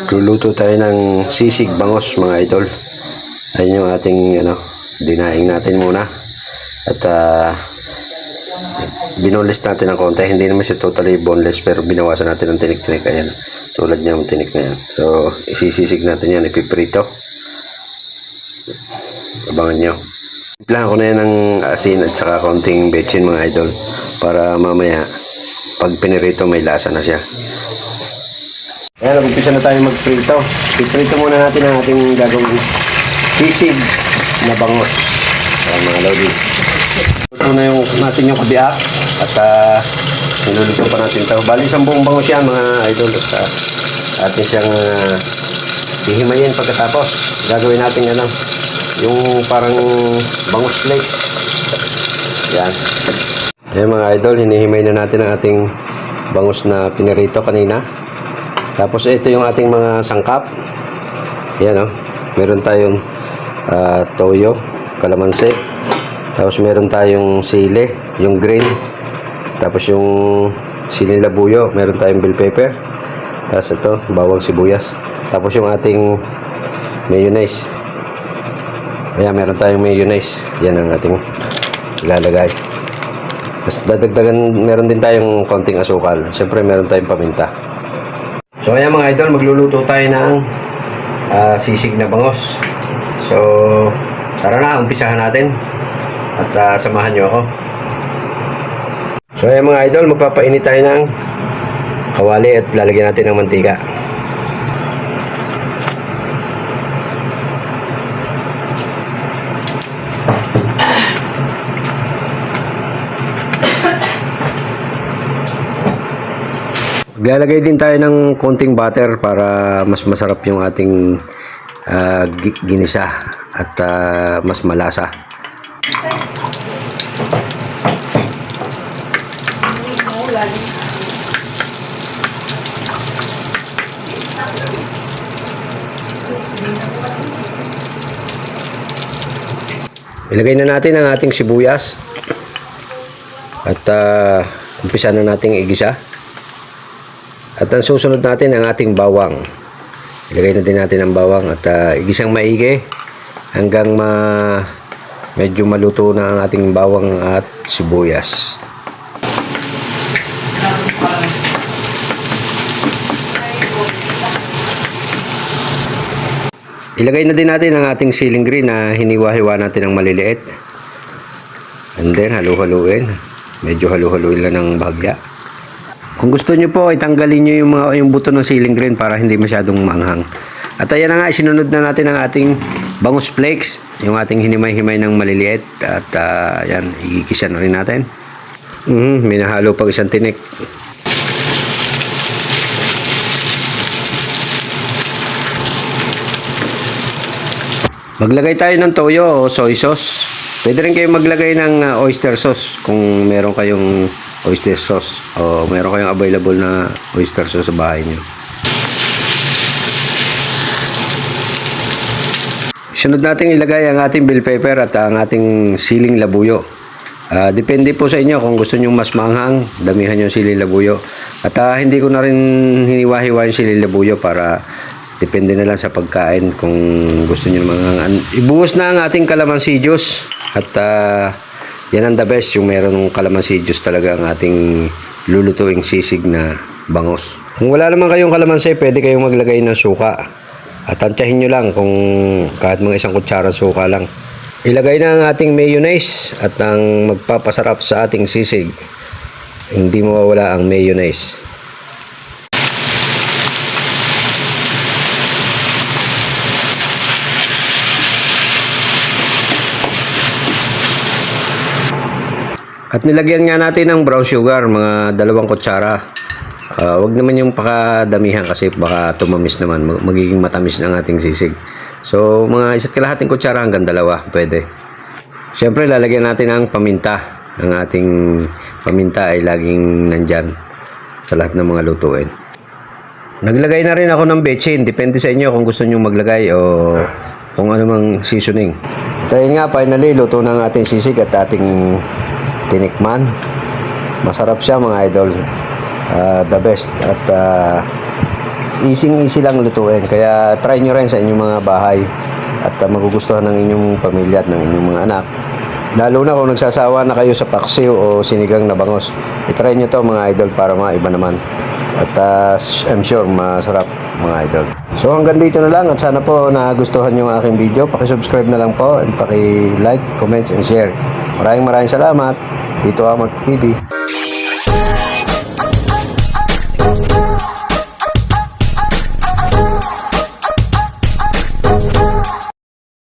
Magluluto tayo ng sisig bangos mga idol. Ayun yung ating ano, dinaing natin muna. At ah, binoneless natin ng konti. Hindi naman siya totally boneless pero binawasan natin ng tinik-tinik. Ayan. Tulad niya ng tinik na yan. So, isisisig natin yan. Ipiprito. Abangan nyo. Plan ko na yan ng asin at saka konting betchin mga idol. Para mamaya, pag pinirito may lasa na siya. Ayan, umpisa na tayo magprito. Piprito muna natin ang ating gagawin sisig na bangos. Ayan mga lodi. Ito na yung natin yung kabiak at uh, niluluto pa natin ito. Bali isang buong bangos yan mga idol. At uh, atin siyang uh, hihimayin pagkatapos. Gagawin natin ano, yung parang bangos flakes. Yan. Ayan mga idol, hinihimay na natin ang ating bangus na pinirito kanina. Tapos ito yung ating mga sangkap. Yan o. Meron tayong ah, toyo, kalamansi. Tapos meron tayong sili, yung green. Tapos yung siling labuyo, meron tayong bell pepper. Tapos ito, bawang sibuyas. Tapos yung ating mayonnaise. Ayan, meron tayong mayonnaise. Yan ang ating ilalagay. Tapos dadagdagan, meron din tayong konting asukal. Siyempre, meron tayong paminta. So ayan mga idol, magluluto tayo ng ah, sisig na bangos. So tara na, umpisahan natin. At ah, samahan nyo ako. So ayan mga idol, magpapainit tayo ng kawali at lalagyan natin ng mantika. Maglalagay din tayo ng konting butter para mas masarap yung ating gi- ginisa at ah, mas malasa. Ilagay na natin ang ating sibuyas at uh, umpisa na nating igisa. At ang susunod natin ang ating bawang. Ilagay na din natin ang bawang at uh, igisang maigi hanggang ma medyo maluto na ang ating bawang at sibuyas. Ilagay na din natin ang ating siling green na hiniwa-hiwa natin ng maliliit. And then halu-haluin. Medyo halu-haluin lang ng bahagya. Kung gusto nyo po, itanggalin nyo yung, mga, yung buto ng ceiling green para hindi masyadong maanghang. At ayan na nga, sinunod na natin ang ating bangus flakes, yung ating hinimay-himay ng maliliit. At uh, yan, igigisa na rin natin. Mm, minahalo pag isang tinik. Maglagay tayo ng toyo o soy sauce. Pwede rin kayo maglagay ng uh, oyster sauce kung meron kayong oyster sauce o meron kayong available na oyster sauce sa bahay nyo. Sunod natin ilagay ang ating bell pepper at ang ating siling labuyo. Ah, depende po sa inyo kung gusto nyo mas maanghang, damihan yung siling labuyo. At ah, hindi ko na rin hiniwa-hiwa yung siling labuyo para depende na lang sa pagkain kung gusto nyo maanghang. Ibuhos na ang ating calamansi juice at ah, yan ang the best yung meron ng calamansi juice talaga ang ating lulutuing sisig na bangos. Kung wala naman kayong kalamansi, pwede kayong maglagay ng suka. At tantyahin nyo lang kung kahit mga isang kutsara suka lang. Ilagay na ang ating mayonnaise at ang magpapasarap sa ating sisig. Hindi mawawala ang mayonnaise. At nilagyan nga natin ng brown sugar, mga dalawang kutsara. Ah, wag naman yung pakadamihan kasi baka tumamis naman, mag- magiging matamis ng ating sisig. So, mga isa't kalahating kutsara hanggang dalawa, pwede. Siyempre, lalagyan natin ang paminta. Ang ating paminta ay laging nandyan sa lahat ng mga lutuin. Naglagay na rin ako ng bechin. Depende sa inyo kung gusto nyo maglagay o kung ano mang seasoning. Tayo nga, finally, luto ang ating sisig at ating tinikman. Masarap siya mga idol. Ah, the best. At ah, easy easy lang lutuin. Kaya try nyo rin sa inyong mga bahay at uh, magugustuhan ng inyong pamilya at ng inyong mga anak. Lalo na kung nagsasawa na kayo sa paksiw o sinigang na bangos. I-try nyo to mga idol para maiba naman. At uh, I'm sure masarap mga idol. So hanggang dito na lang at sana po nagustuhan nyo ang aking video. Paki-subscribe na lang po and paki-like, comments and share. Maraming maraming salamat. Dito Amor TV.